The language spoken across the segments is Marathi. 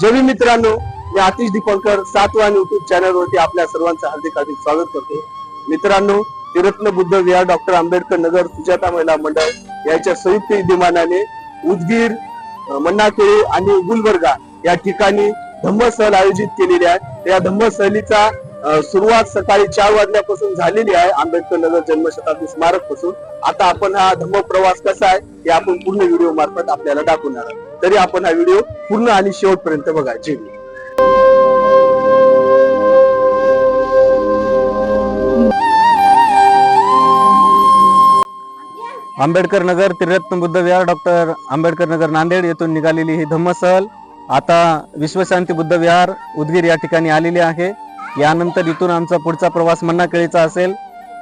जवी मित्रांनो मी आतिश दीपंकर सातवा युट्यूब चॅनल वरती आपल्या सर्वांचं हार्दिक हार्दिक स्वागत करतो. मित्रांनो तिरत्न बुद्ध विहार डॉक्टर आंबेडकर नगर सुजाता महिला मंडळ यांच्या संयुक्त विद्यमानाने उदगीर मन्नाकेळी आणि गुलबर्गा या ठिकाणी धम्म सहल आयोजित केलेली आहे त्या धम्म सहलीचा सुरुवात सकाळी चार वाजल्यापासून झालेली आहे. आंबेडकर नगर जन्मशताब्दी स्मारकपासून आता आपण हा धम्म प्रवास कसा आहे हे आपण पूर्ण व्हिडिओ मार्फत आपल्याला दाखवणार आहोत. तरी आपण हा व्हिडिओ पूर्ण आणि शेवटपर्यंत बघा. बघायचे आंबेडकर नगर त्रिरत्न बुद्ध विहार डॉक्टर आंबेडकर नगर नांदेड येथून निघालेली ही धम्म सहल आता विश्वशांती बुद्ध विहार उदगीर या ठिकाणी आलेली आहे. यानंतर इथून आमचा पुढचा प्रवास मन्नाकेळीचा असेल.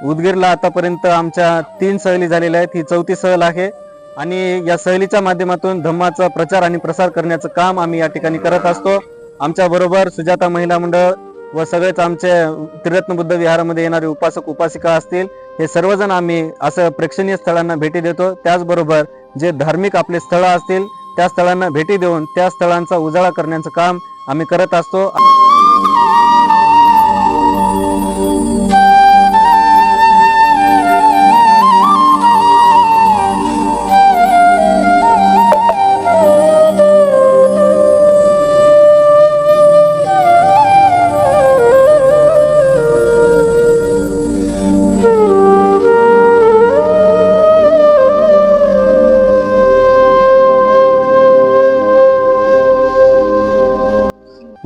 उदगीरला आतापर्यंत आमच्या तीन सहली झालेल्या आहेत. ही चौथी सहल आहे. आणि या सहलीच्या माध्यमातून धम्माचा प्रचार आणि प्रसार करण्याचं काम आम्ही या ठिकाणी करत असतो. आमच्या बरोबर सुजाता महिला मंडळ व सगळेच आमचे त्रिरत्न बुद्ध विहारामध्ये येणारे उपासक उपासिका असतील. हे सर्वजण आम्ही असं प्रेक्षणीय स्थळांना भेटी देतो. त्याचबरोबर जे धार्मिक आपले स्थळं असतील त्या स्थळांना भेटी देऊन त्या स्थळांचा उजाळा करण्याचं काम आम्ही करत असतो.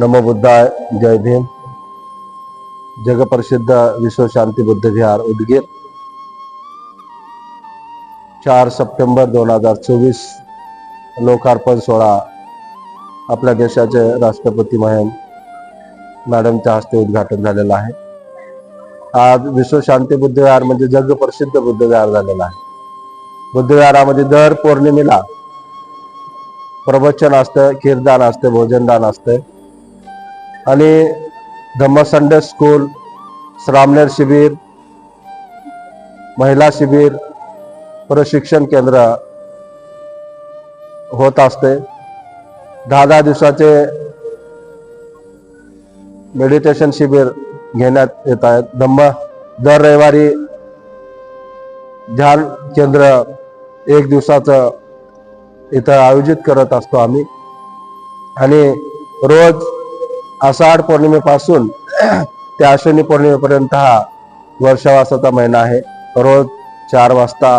नमो बुद्धाय जय भीम. जगप्रसिद्ध विश्वशांती बुद्धविहार बुद्ध विहार उदगीर. चार सप्टेंबर दोन हजार चोवीस लोकार्पण सोहळा आपल्या देशाचे राष्ट्रपती महेम मॅडमच्या हस्ते उद्घाटन झालेलं आहे. आज विश्वशांती बुद्धविहार बुद्ध विहार म्हणजे जगप्रसिद्ध बुद्ध विहार झालेला आहे. बुद्ध विहारामध्ये दर पौर्णिमेला प्रवचन असतं कीर्तन असतं भोजनदान असतं. आणि धम्म संडे स्कूल श्रामनेर शिबिर महिला शिबिर प्रशिक्षण केंद्र होत असते. दहा दहा दिवसाचे मेडिटेशन शिबिर घेण्यात येत आहेत. धम्म दर रविवारी ध्यान केंद्र एक दिवसाचं इथं आयोजित करत असतो आम्ही. आणि रोज आषाढ पौर्णिमेपासून ते आश्विनी पौर्णिमेपर्यंत हा वर्षावासाचा महिना आहे. रोज चार वाजता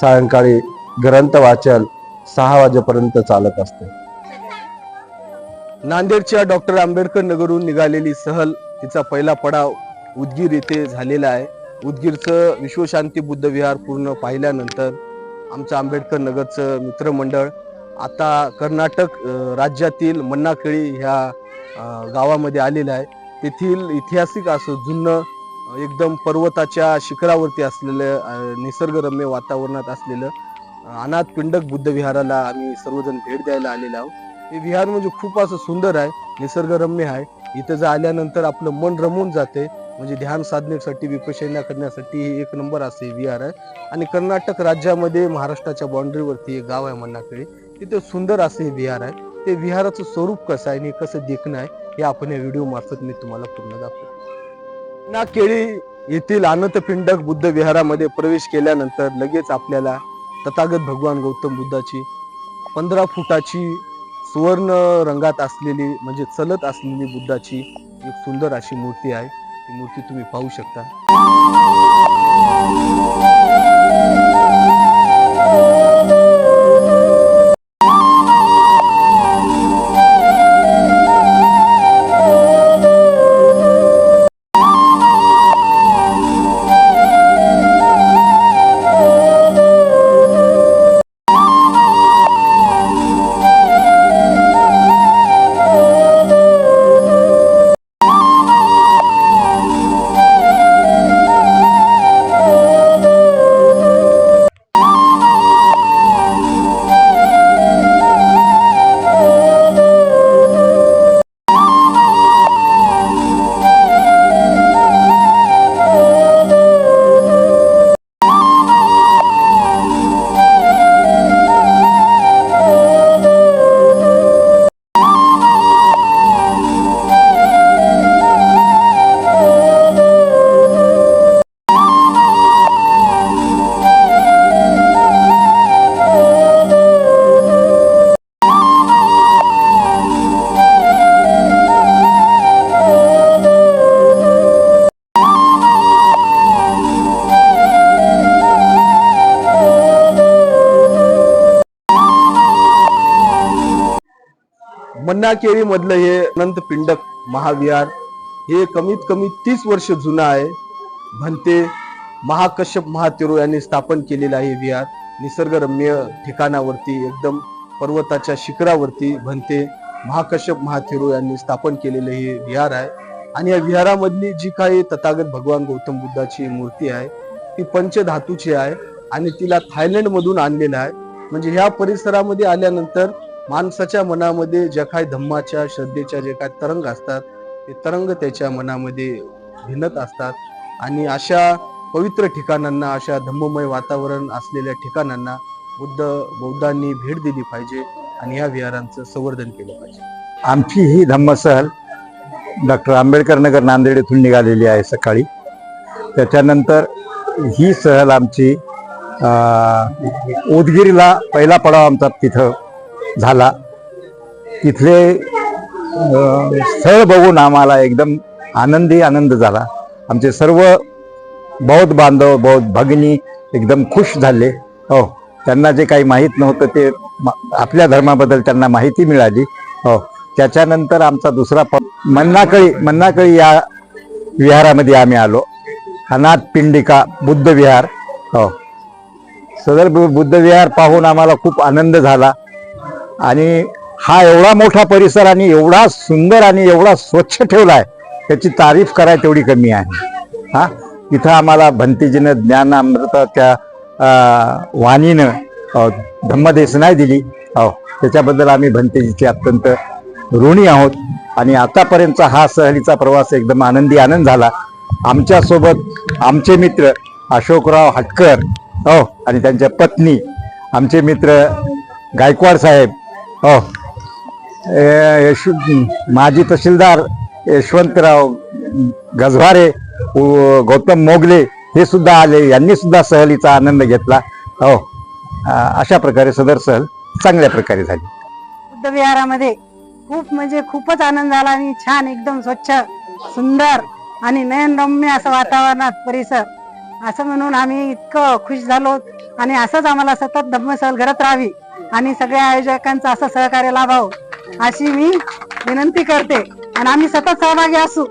सायंकाळी ग्रंथ वाचन सहा वाजेपर्यंत चालत असते. नांदेडच्या डॉक्टर आंबेडकर नगरहून निघालेली सहल तिचा पहिला पडाव उदगीर येथे झालेला आहे. उदगीरचं विश्वशांती बुद्ध विहार पूर्ण पाहिल्यानंतर आमचं आंबेडकर नगरचं मित्रमंडळ आता कर्नाटक राज्यातील मन्नाकेळी ह्या गावामध्ये आलेलं आहे. तेथील ऐतिहासिक असं जुनं एकदम पर्वताच्या शिखरावरती असलेलं निसर्गरम्य वातावरणात असलेलं अनाथ पिंडक बुद्ध विहाराला आम्ही सर्वजण भेट द्यायला आलेलो आहोत. हे विहार म्हणजे खूप असं सुंदर आहे निसर्गरम्य आहे. इथं जर आल्यानंतर आपलं मन रमून जाते. म्हणजे ध्यान साधनेसाठी विपशना करण्यासाठी हे एक नंबर असे हे विहार आहे. आणि कर्नाटक राज्यामध्ये महाराष्ट्राच्या बाउंड्रीवरती एक गाव आहे मन्नाकडे तिथे सुंदर असे हे विहार आहे. ते विहाराचं स्वरूप कसं आहे आणि कसं देखणं आहे हे आपण या व्हिडिओ मार्फत मी तुम्हाला पूर्ण दाखवतो. ना केळी येथील अनंतपिंडक बुद्ध विहारामध्ये प्रवेश केल्यानंतर लगेच आपल्याला तथागत भगवान गौतम बुद्धाची पंधरा फुटाची सुवर्ण रंगात असलेली म्हणजे चलत असलेली बुद्धाची एक सुंदर अशी मूर्ती आहे. ती मूर्ती तुम्ही पाहू शकता. मन्नाकेळी मधलं हे अनंत पिंडक महाविहार हे कमीत कमी तीस वर्ष जुनं आहे. भंते महाकश्यप महातेरो यांनी स्थापन केलेलं आहे विहार. निसर्गरम्य ठिकाणावरती एकदम पर्वताच्या शिखरावरती भंते महाकश्यप महाथेरो यांनी स्थापन केलेलं हे विहार आहे. आणि या विहारामधली जी काही तथागत भगवान गौतम बुद्धाची मूर्ती आहे ती पंचधातूची आहे आणि तिला थायलंडमधून आणलेलं आहे. म्हणजे ह्या परिसरामध्ये आल्यानंतर माणसाच्या मनामध्ये ज्या काय धम्माच्या श्रद्धेच्या जे काय तरंग असतात ते तरंग त्याच्या मनामध्ये भिनत असतात. आणि अशा पवित्र ठिकाणांना अशा धम्ममय वातावरण असलेल्या ठिकाणांना बुद्ध बौद्धांनी भेट दिली पाहिजे आणि या विहारांचं संवर्धन केलं पाहिजे. आमची ही धम्मसहल डॉक्टर आंबेडकर नगर नांदेड येथून निघालेली आहे सकाळी. त्याच्यानंतर ही सहल आमची उदगिरीला पहिला पडाव आमचा तिथं झाला. तिथले स्थळ बघून आम्हाला एकदम आनंदी आनंद झाला. आमचे सर्व बौद्ध बांधव बौद्ध भगिनी एकदम खुश झाले. हो त्यांना जे काही माहीत नव्हतं ते आपल्या धर्माबद्दल त्यांना माहिती मिळाली. हो त्याच्यानंतर आमचा दुसरा प मन्नाकळी मन्नाकळी या विहारामध्ये आम्ही आलो. अनाथ पिंडिका बुद्ध विहार. हो सदर बुद्ध विहार पाहून आम्हाला खूप आनंद झाला. आणि हा एवढा मोठा परिसर आणि एवढा सुंदर आणि एवढा स्वच्छ ठेवला आहे त्याची तारीफ कराय तेवढी कमी आहे. हा? इथं आम्हाला भंतीजीनं ज्ञान अमृत त्या वाणीनं धम्मदेश नाही दिली. हो त्याच्याबद्दल आम्ही भंतेजीचे अत्यंत ऋणी आहोत. आणि आतापर्यंतचा हा सहलीचा प्रवास एकदम आनंदी आनंद झाला. आमच्यासोबत आमचे मित्र अशोकराव हटकर हो आणि त्यांच्या पत्नी आमचे मित्र गायकवाड साहेब हो. यश- माजी तहसीलदार यशवंतराव गजभारे गौतम मोगले हे सुद्धा आले. यांनी सुद्धा सहलीचा आनंद घेतला. हो. अशा प्रकारे सदर सहल चांगल्या प्रकारे झाली. बुद्ध विहारामध्ये खूप म्हणजे खूपच आनंद झाला आणि छान एकदम स्वच्छ सुंदर आणि नयनरम्य असं वातावरणात परिसर. असं म्हणून आम्ही इतकं खुश झालो आणि असंच आम्हाला सतत धम्मसहल घडत राहावी. आणि सगळ्या आयोजकांचं असं सहकार्य लाभावं अशी मी विनंती करते. आणि आम्ही सतत सहभागी असू.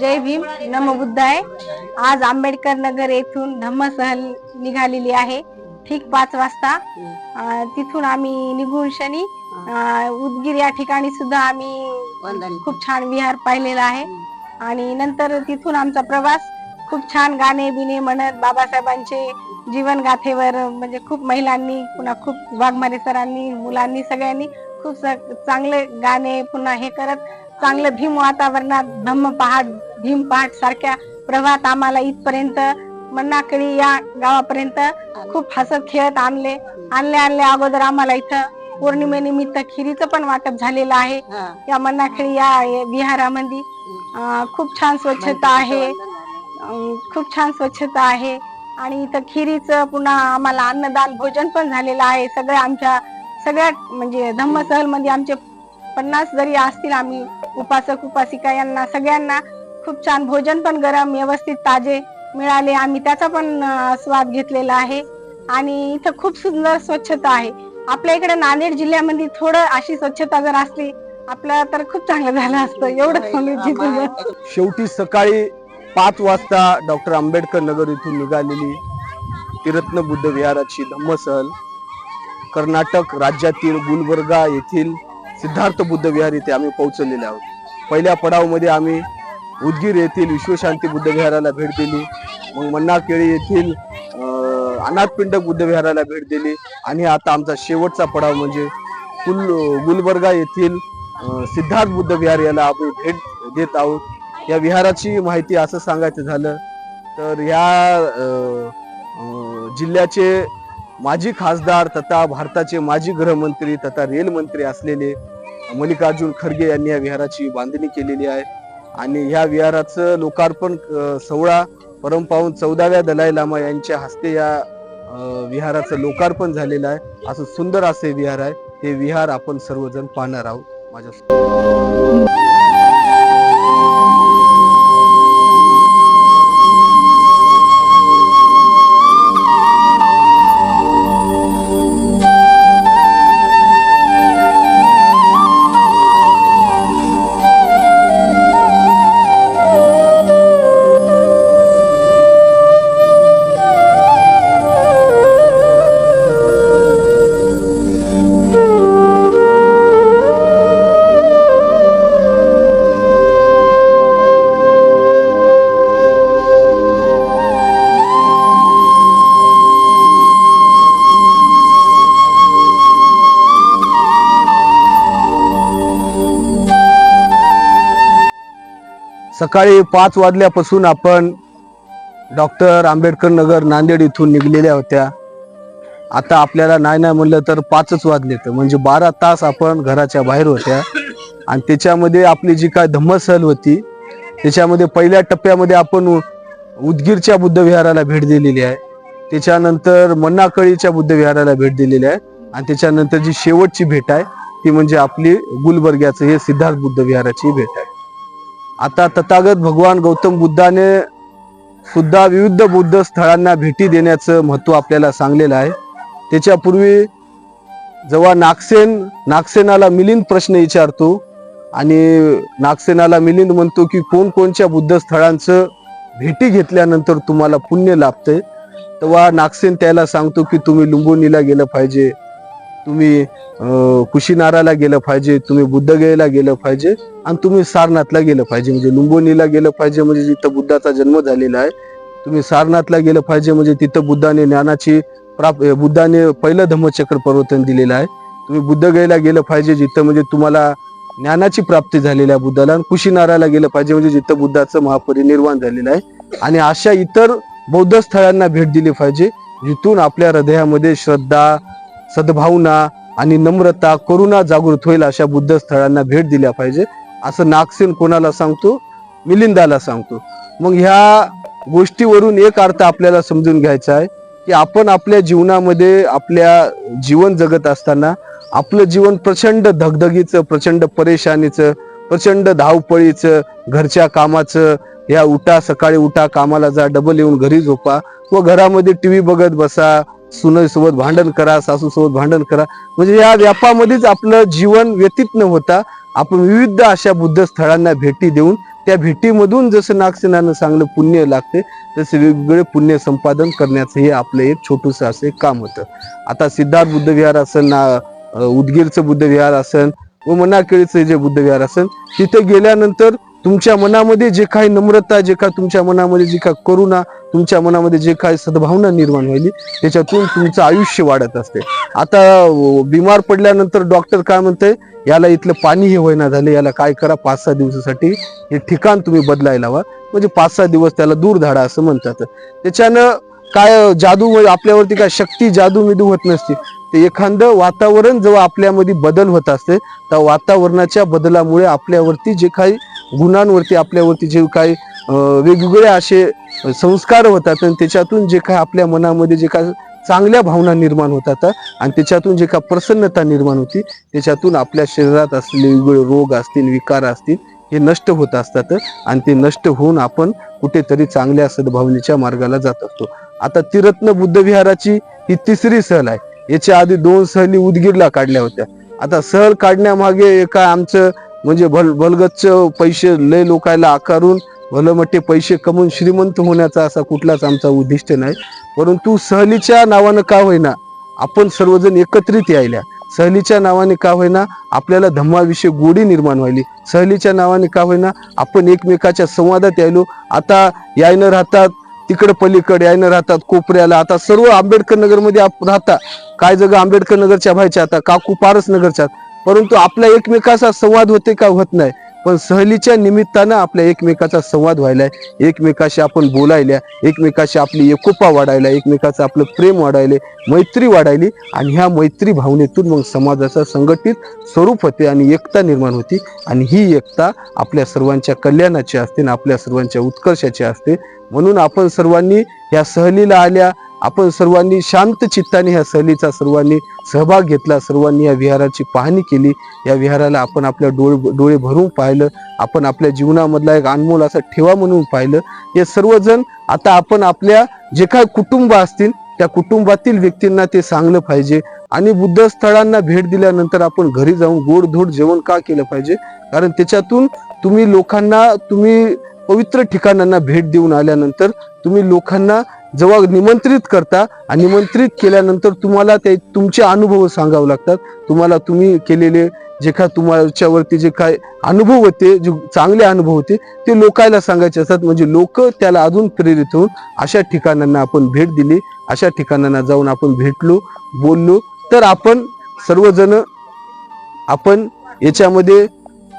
जय भीम नम बुद्धाय. आज आंबेडकर नगर येथून धम्मसहल निघालेली आहे. ठीक पाच वाजता. तिथून आम्ही निघून शनी उदगीर या ठिकाणी सुद्धा आम्ही खूप छान विहार पाहिलेला आहे. आणि नंतर तिथून आमचा प्रवास खूप छान गाणे बिणे म्हणत बाबासाहेबांचे जीवन गाथेवर म्हणजे खूप महिलांनी पुन्हा खूप वाघमारे सरांनी मुलांनी सगळ्यांनी खूप चांगले गाणे पुन्हा हे करत चांगलं भीम वातावरणात धम्म पहाट भीम पहाट सारख्या प्रभात आम्हाला इथपर्यंत मन्नाकळी या गावापर्यंत खूप हसत खेळत आणले. आणले आणले अगोदर आम्हाला इथं पौर्णिमेनिमित्त खिरीचं पण वाटप झालेलं आहे. या मन्नाखेळी या विहारामध्ये खूप छान स्वच्छता आहे. खूप छान स्वच्छता आहे. आणि इथं खिरीचं पुन्हा आम्हाला अन्नदान भोजन पण झालेलं आहे. सगळ्या आमच्या सगळ्या म्हणजे धम्मसहलमध्ये आमचे पन्नास जरी असतील आम्ही उपासक उपासिका यांना सगळ्यांना खूप छान भोजन पण गरम व्यवस्थित ताजे मिळाले. आम्ही त्याचा पण स्वाद घेतलेला आहे. आणि इथं खूप सुंदर स्वच्छता आहे. आपल्या इकडे नांदेड जिल्ह्यामध्ये थोडं अशी स्वच्छता जर असली आपलं तर खूप चांगलं झालं असतं. एवढं शेवटी सकाळी पाच वाजता डॉक्टर आंबेडकर नगर इथून निघालेली तिरत्न बुद्ध विहाराची धम्मसल कर्नाटक राज्यातील गुलबर्गा येथील सिद्धार्थ बुद्ध विहार इथे आम्ही पोहोचलेले आहोत. पहिल्या पडावमध्ये आम्ही उदगीर येथील विश्वशांती बुद्ध विहाराला भेट दिली. मग मन्नाकेळी येथील अनाथपिंड बुद्ध विहाराला भेट दिली. आणि आता आमचा शेवटचा पडाव म्हणजे कुल गुलबर्गा येथील सिद्धार्थ बुद्ध विहार याला आम्ही भेट देत आहोत. या विहाराची माहिती असं सांगायचं झालं तर या जिल्ह्याचे माजी खासदार तथा भारताचे माजी गृहमंत्री तथा रेलमंत्री असलेले मल्लिकार्जुन खरगे यांनी या विहाराची बांधणी केलेली आहे. आणि ह्या विहाराचं लोकार्पण अं, सोहळा परमपावन चौदाव्या दलाई लामा यांच्या हस्ते या विहाराचं लोकार्पण झालेलं आहे. असं सुंदर असे विहार आहे. हे विहार आपण सर्वजण पाहणार आहोत. माझ्या Música सकाळी पाच वाजल्यापासून आपण डॉक्टर आंबेडकर नगर नांदेड इथून निघलेल्या होत्या. आता आपल्याला नाही नाही म्हणलं तर पाचच वाजले तर म्हणजे बारा तास आपण घराच्या बाहेर होत्या. आणि त्याच्यामध्ये आपली जी काय धम्मसहल होती त्याच्यामध्ये पहिल्या टप्प्यामध्ये आपण उ- उदगीरच्या बुद्धविहाराला भेट दिलेली आहे. त्याच्यानंतर मन्नाकळीच्या बुद्धविहाराला भेट दिलेली आहे. आणि त्याच्यानंतर जी शेवटची भेट आहे ती म्हणजे आपली गुलबर्ग्याचं हे सिद्धार्थ बुद्ध विहाराची भेट आहे. आता तथागत भगवान गौतम बुद्धाने सुद्धा विविध बुद्ध स्थळांना भेटी देण्याचं महत्त्व आपल्याला सांगलेलं आहे. त्याच्यापूर्वी जेव्हा नागसेन नागसेनाला मिलिंद प्रश्न विचारतो आणि नागसेनाला मिलिंद म्हणतो की कोणकोणच्या बुद्ध स्थळांचं भेटी घेतल्यानंतर तुम्हाला पुण्य लाभते तेव्हा नागसेन त्याला सांगतो की तुम्ही लुंबोनीला गेलं पाहिजे. तुम्ही कुशीनाराला गेलं पाहिजे तुम्ही बुद्धगयेला गेलं पाहिजे आणि तुम्ही सारनाथला गेलं पाहिजे. म्हणजे लुंबोनीला गेलं पाहिजे म्हणजे जिथं बुद्धाचा जन्म झालेला आहे. तुम्ही सारनाथला गेलं पाहिजे म्हणजे तिथं बुद्धाने ज्ञानाची प्राप बुद्धाने पहिलं धम्मचक्र प्रवर्तन दिलेलं आहे. तुम्ही बुद्धगयेला गेलं पाहिजे जिथं म्हणजे तुम्हाला ज्ञानाची प्राप्ती झालेली आहे बुद्धाला आणि कुशीनाराला गेलं पाहिजे म्हणजे जिथं बुद्धाचं महापरिनिर्वाण झालेलं आहे. आणि अशा इतर बौद्ध स्थळांना भेट दिली पाहिजे जिथून आपल्या हृदयामध्ये श्रद्धा सद्भावना आणि नम्रता करुणा जागृत होईल अशा बुद्ध स्थळांना भेट दिल्या पाहिजे. असं नागसेन कोणाला सांगतो? मिलिंदाला सांगतो. मग ह्या गोष्टीवरून एक अर्थ आपल्याला समजून घ्यायचा आहे की आपण आपल्या जीवनामध्ये आपल्या जीवन जगत असताना आपलं जीवन प्रचंड धगधगीचं प्रचंड परेशानीचं प्रचंड धावपळीचं घरच्या कामाचं या उठा सकाळी उठा कामाला जा डबल येऊन घरी झोपा. व घरामध्ये टीव्ही बघत बसा सुनईसोबत भांडण करा सासूसोबत भांडण करा. म्हणजे या व्यापामध्येच आपलं जीवन व्यतीत न होता आपण विविध अशा बुद्ध स्थळांना भेटी देऊन त्या भेटीमधून जसं नागसेनानं चांगलं पुण्य लागते तसे वेगवेगळे पुण्य संपादन करण्याचं हे आपलं एक छोटूस असं एक काम होतं. आता सिद्धार्थ बुद्ध विहार असेल ना उदगीरचं बुद्ध विहार असेल व मनाकेळीचं जे बुद्ध विहार असेल तिथे गेल्यानंतर तुमच्या मनामध्ये जे काही नम्रता जे काय तुमच्या मनामध्ये जे काय करुणा तुमच्या मनामध्ये जे काही सद्भावना निर्माण व्हायली त्याच्यातून तुमचं आयुष्य वाढत असते. आता बिमार पडल्यानंतर डॉक्टर काय म्हणते याला इथलं पाणी हे होईना झाले याला काय करा पाच सहा दिवसासाठी हे ठिकाण तुम्ही बदलायला हवा. म्हणजे पाच सहा दिवस त्याला दूर धाडा असं म्हणतात. त्याच्यानं काय जादू आपल्यावरती काय शक्ती जादू मिदू होत नसते. ते एखादं वातावरण जेव्हा आपल्यामध्ये बदल होत असते त्या वातावरणाच्या बदलामुळे आपल्यावरती जे काही गुणांवरती आपल्यावरती जे काही वेगवेगळे असे संस्कार होतात आणि त्याच्यातून जे काय आपल्या मनामध्ये जे काय चांगल्या भावना निर्माण होतात आणि त्याच्यातून जे का प्रसन्नता निर्माण होती त्याच्यातून आपल्या शरीरात असलेले वेगवेगळे रोग असतील विकार असतील हे नष्ट होत असतात आणि ते नष्ट होऊन आपण कुठेतरी चांगल्या सद्भावनेच्या मार्गाला जात असतो. आता तिरत्न बुद्ध विहाराची ही तिसरी सहल आहे. याच्या आधी दोन सहली उदगीरला काढल्या होत्या. आता सहल काढण्यामागे एका आमचं म्हणजे भल भलगच्च पैसे लय लोकायला आकारून भलं मोठे पैसे कमवून श्रीमंत होण्याचा असा कुठलाच आमचा उद्दिष्ट नाही. परंतु सहलीच्या नावानं का होईना आपण सर्वजण एकत्रित यायल्या सहलीच्या नावाने का होईना आपल्याला धम्माविषयी गोडी निर्माण व्हायली. सहलीच्या नावाने का होईना आपण एकमेकाच्या संवादात यायलो. आता यायनं राहतात तिकडं पलीकडे यायनं राहतात कोपऱ्याला. आता सर्व आंबेडकर नगरमध्ये आप राहता. काय जग आंबेडकर नगरच्या व्हायच्या आता काकू पारस नगरच्या परंतु आपल्या एकमेकाचा संवाद होते का होत नाही पण सहलीच्या निमित्तानं आपल्या एकमेकाचा संवाद व्हायलाय. एकमेकाशी आपण बोलायल्या एकमेकाशी आपली एकोपा वाढायला एकमेकाचं आपलं प्रेम वाढायले मैत्री वाढायली आणि ह्या मैत्री भावनेतून मग समाजाचं संघटित स्वरूप होते आणि एकता निर्माण होती. आणि ही एकता आपल्या सर्वांच्या कल्याणाची असते आणि आपल्या सर्वांच्या उत्कर्षाची असते. म्हणून आपण सर्वांनी या सहलीला आल्या आपण सर्वांनी शांत चित्ताने ह्या सहलीचा सर्वांनी सहभाग घेतला सर्वांनी या विहाराची पाहणी केली. या विहाराला आपण आपल्या डोळे डोळे भरून पाहिलं आपण आपल्या जीवनामधला एक अनमोल असा ठेवा म्हणून पाहिलं. हे सर्वजण आता आपण आपल्या जे काय कुटुंब असतील त्या कुटुंबातील व्यक्तींना ते सांगलं पाहिजे. आणि बुद्ध स्थळांना भेट दिल्यानंतर आपण घरी जाऊन गोडधोड जेवण का केलं पाहिजे? कारण त्याच्यातून तुम्ही लोकांना तुम्ही पवित्र ठिकाणांना भेट देऊन आल्यानंतर तुम्ही लोकांना जेव्हा निमंत्रित करता आणि निमंत्रित केल्यानंतर तुम्हाला ते तुमचे अनुभव सांगावे लागतात. तुम्हाला तुम्ही केलेले जे काय तुमच्यावरती जे काय अनुभव होते जे चांगले अनुभव होते ते लोकायला सांगायचे असतात. म्हणजे लोक त्याला अजून प्रेरित होऊन अशा ठिकाणांना आपण भेट दिली. अशा ठिकाणांना जाऊन आपण भेटलो बोललो. तर आपण सर्वजण आपण याच्यामध्ये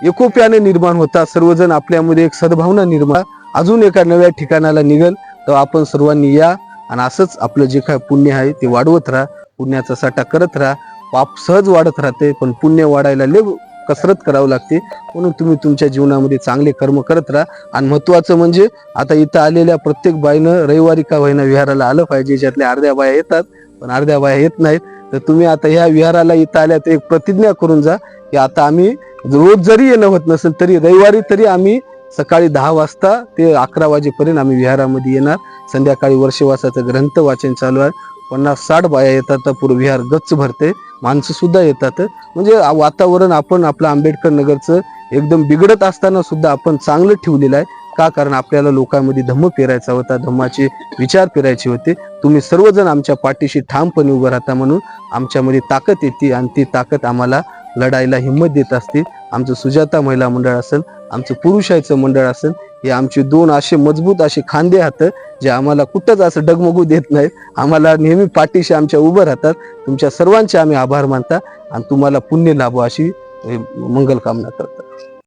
एकोप्याने निर्माण होता. सर्वजण आपल्यामध्ये एक सद्भावना निर्माण अजून एका नव्या ठिकाणाला निघल. तर आपण सर्वांनी या आणि असंच आपलं जे काय पुण्य आहे ते वाढवत राहा. पुण्याचा साठा करत राहा. पाप सहज वाढत राहते पण पुण्य वाढायला लय कसरत करावं लागते. म्हणून तुम्ही तुमच्या जीवनामध्ये चांगले कर्म करत राहा. आणि महत्वाचं म्हणजे आता इथं आलेल्या प्रत्येक बाईनं रविवारी का होईना विहाराला आलं पाहिजे ज्यातल्या अर्ध्या बाया येतात पण अर्ध्या बाया येत नाहीत. तर तुम्ही आता ह्या विहाराला इथं आल्या तर एक प्रतिज्ञा करून जा की आता आम्ही रोज जरी येणं होत नसेल तरी रविवारी तरी आम्ही सकाळी दहा वाजता ते अकरा वाजेपर्यंत आम्ही विहारामध्ये येणार. संध्याकाळी वर्षवासाचं ग्रंथ वाचन चालू आहे. पन्नास साठ बाया येतात तर विहार गच्च भरते. माणसं सुद्धा येतात. म्हणजे वातावरण आपण आपलं आंबेडकर नगरचं एकदम बिघडत असताना सुद्धा आपण चांगलं ठेवलेलं आहे. का? कारण आपल्याला लोकांमध्ये धम्म पेरायचा होता धम्माचे विचार पेरायचे होते. तुम्ही सर्वजण आमच्या पाठीशी ठामपणे उभं राहता म्हणून आमच्यामध्ये ताकद येते आणि ती ताकद आम्हाला लढायला हिंमत देत असते. आमचं सुजाता महिला मंडळ असेल आमचं पुरुषाचं मंडळ असेल हे आमचे दोन असे मजबूत असे खांदे हात जे आम्हाला कुठंच असं डगमगू देत नाहीत. आम्हाला नेहमी पाठीशी आमच्या उभं राहतात. तुमच्या सर्वांचे आम्ही आभार मानता आणि तुम्हाला पुण्य लाभो अशी मंगल कामना करतात